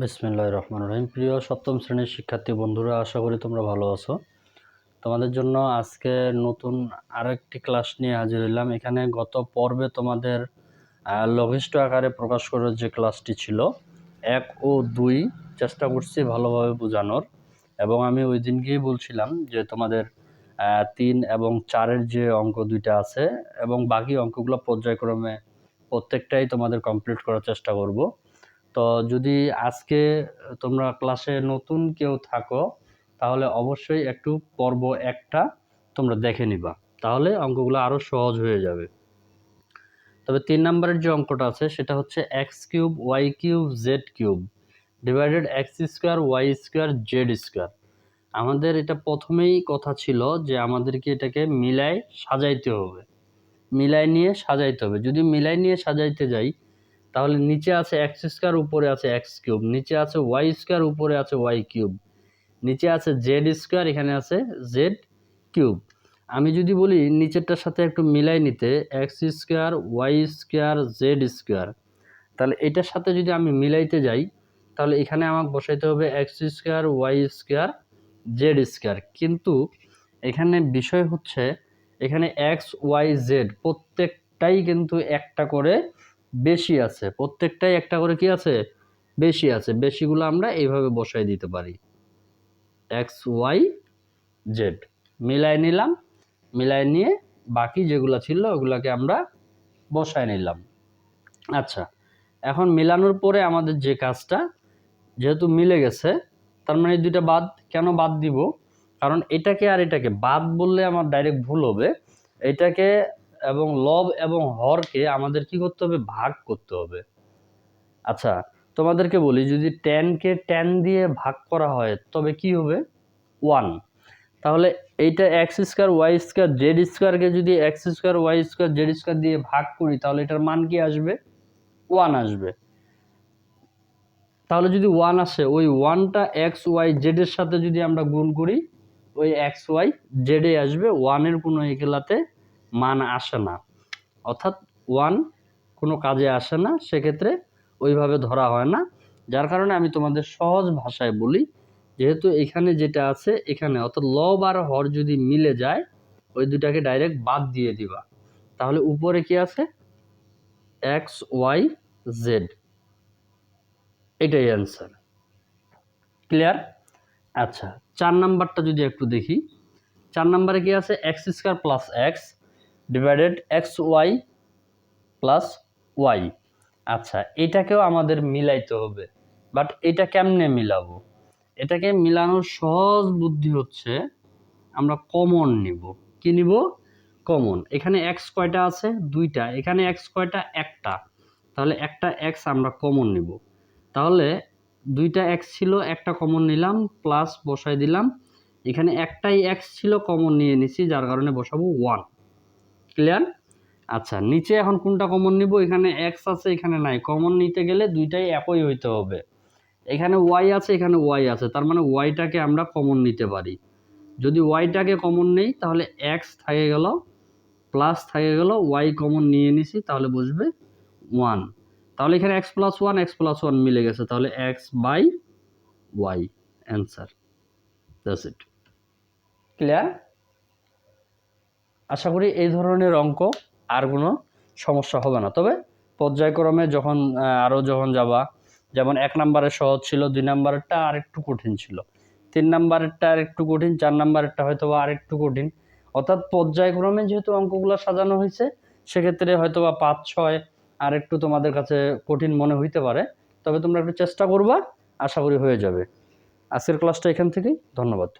বিসমিল্লাহ রহমান রহিম। প্রিয় সপ্তম শ্রেণির শিক্ষার্থী বন্ধুরা, আশা করি তোমরা ভালো আছো। তোমাদের জন্য আজকে নতুন আরেকটি ক্লাস নিয়ে হাজির হইলাম। এখানে গত পর্বে তোমাদের লঘিষ্ঠ আকারে প্রকাশ করার যে ক্লাসটি ছিল, এক ও দুই চেষ্টা করছি ভালোভাবে বোঝানোর। এবং আমি ওই দিন দিনকেই বলছিলাম যে তোমাদের তিন এবং চারের যে অঙ্ক দুইটা আছে এবং বাকি অঙ্কগুলো পর্যায়ক্রমে প্রত্যেকটাই তোমাদের কমপ্লিট করার চেষ্টা করব। তো যদি আজকে তোমরা ক্লাসে নতুন কেউ থাকো, তাহলে অবশ্যই একটু পর্ব একটা তোমরা দেখে নিবা। তাহলে অঙ্কগুলো আরও সহজ হয়ে যাবে। তবে তিন নম্বরের যে অঙ্কটা আছে, সেটা হচ্ছে x cube y cube z cube divided x square y square z square. আমাদের এটা প্রথমেই কথা ছিল যে আমাদেরকে এটাকে মিলাই সাজাইতে হবে। মিলাই নিয়ে সাজাইতে হবে। যদি মিলাই নিয়ে সাজাইতে যাই তাহলে নিচে আছে এক্স স্কোয়ার উপরে আছে এক্স কিউব নিচে আছে ওয়াই স্কোয়ার উপরে আছে ওয়াই কিউব নিচে আছে জেড স্কোয়ার এখানে আছে জেড কিউব আমি যদি বলি নিচেরটার সাথে একটু মিলাই নিতে x square y square z square তাহলে এটার সাথে যদি আমি মিলাইতে যাই, তাহলে এখানে আমাকে বসাইতে হবে x square y square z square কিন্তু এখানে বিষয় হচ্ছে, এখানে এক্স ওয়াই জেড প্রত্যেকটাই কিন্তু একটা করে বেশি আছে। প্রত্যেকটাই একটা করে কি আছে? বেশি আছে। বেশিগুলো আমরা এইভাবে বসাই দিতে পারি। এক্স ওয়াই জেড মিলাই নিলাম। মিলাই নিয়ে বাকি যেগুলো ছিল ওগুলাকে আমরা বসায় নিলাম। আচ্ছা এখন মিলানোর পরে আমাদের যে কাজটা যেহেতু মিলে গেছে, তার মানে এই দুইটা বাদ কেন বাদ দিব? কারণ এটাকে আর এটাকে বাদ বললে আমার ডাইরেক্ট ভুল হবে। এটাকে এবং লব এবং হরকে আমাদের কি করতে হবে? ভাগ করতে হবে। আচ্ছা তোমাদেরকে বলি, যদি টেনকে টেন দিয়ে ভাগ করা হয়, তবে কি হবে? ওয়ান তাহলে এইটা x square y square z স্কোয়ারকে যদি x square y square z square দিয়ে ভাগ করি, তাহলে এটার মান কি আসবে? ওয়ান আসবে। তাহলে যদি ওয়ান আসে, ওই ওয়ানটা এক্স ওয়াই জেডের সাথে যদি আমরা গুণ করি, ওই এক্স ওয়াই জেডে আসবে ওয়ানের কোনো এগুলাতে মান আসে না। অর্থাৎ ওয়ান কোনো কাজে আসে না, সেক্ষেত্রে ওইভাবে ধরা হয় না। যার কারণে আমি তোমাদের সহজ ভাষায় বলি, যেহেতু এখানে যেটা আছে, এখানে অর্থাৎ লব আর হর যদি মিলে যায়, ওই দুটাকে ডাইরেক্ট বাদ দিয়ে দিবা। তাহলে উপরে কি আছে? এক্স ওয়াই জেড এটাই অ্যান্সার ক্লিয়ার আচ্ছা চার নাম্বারটা যদি একটু দেখি, চার নাম্বারে কি আছে? X square plus x divided x y plus y আচ্ছা এটাকেও আমাদের মিলাইতে হবে। বাট এটা কেমনে মিলাবো? এটাকে মিলানোর সহজ বুদ্ধি হচ্ছে, আমরা কমন নিব। কি নিব? কমন এখানে এক্স কয়টা আছে? দুইটা। এখানে এক্স কয়টা? একটা। তাহলে একটা এক্স আমরা কমন নিব। তাহলে দুইটা এক্স ছিল, একটা কমন নিলাম প্লাস বসাই দিলাম। এখানে একটাই এক্স ছিল কমন নিয়ে নিছি, যার কারণে বসাবো ওয়ান ক্লিয়ার আচ্ছা নিচে এখন কোনটা কমন নিব? এখানে এক্স আছে, এখানে নাই। কমন নিতে গেলে দুইটাই একই হইতে হবে। এখানে ওয়াই আছে, এখানে ওয়াই আছে। তার মানে ওয়াইটাকে আমরা কমন নিতে পারি। যদি ওয়াইটাকে কমন নেই, তাহলে এক্স থাকে গেল প্লাস থাকে গেল ওয়াই কমন নিয়ে নিছি, তাহলে বসবে ওয়ান তাহলে এখানে x plus one x plus one মিলে গেছে। তাহলে x by y answer that's it clear আশা করি এই ধরনের অঙ্ক আর কোনো সমস্যা হবে না। তবে পর্যায়ক্রমে যখন আরও যখন যাবা, যেমন এক নাম্বারের সহজ ছিল, দুই নাম্বারেরটা আর একটু কঠিন ছিল। তিন নাম্বারেরটা আর একটু কঠিন, চার নাম্বারেরটা হয়তো আর একটু কঠিন। অর্থাৎ পর্যায়ক্রমে যেহেতু অঙ্কগুলো সাজানো হয়েছে, সেক্ষেত্রে হয়তো বা পাঁচ, ছয় আর একটু তোমাদের কাছে কঠিন মনে হইতে পারে। তবে তোমরা একটু চেষ্টা করবা, আশা করি হয়ে যাবে। আজকের ক্লাসটা এখান থেকেই, ধন্যবাদ।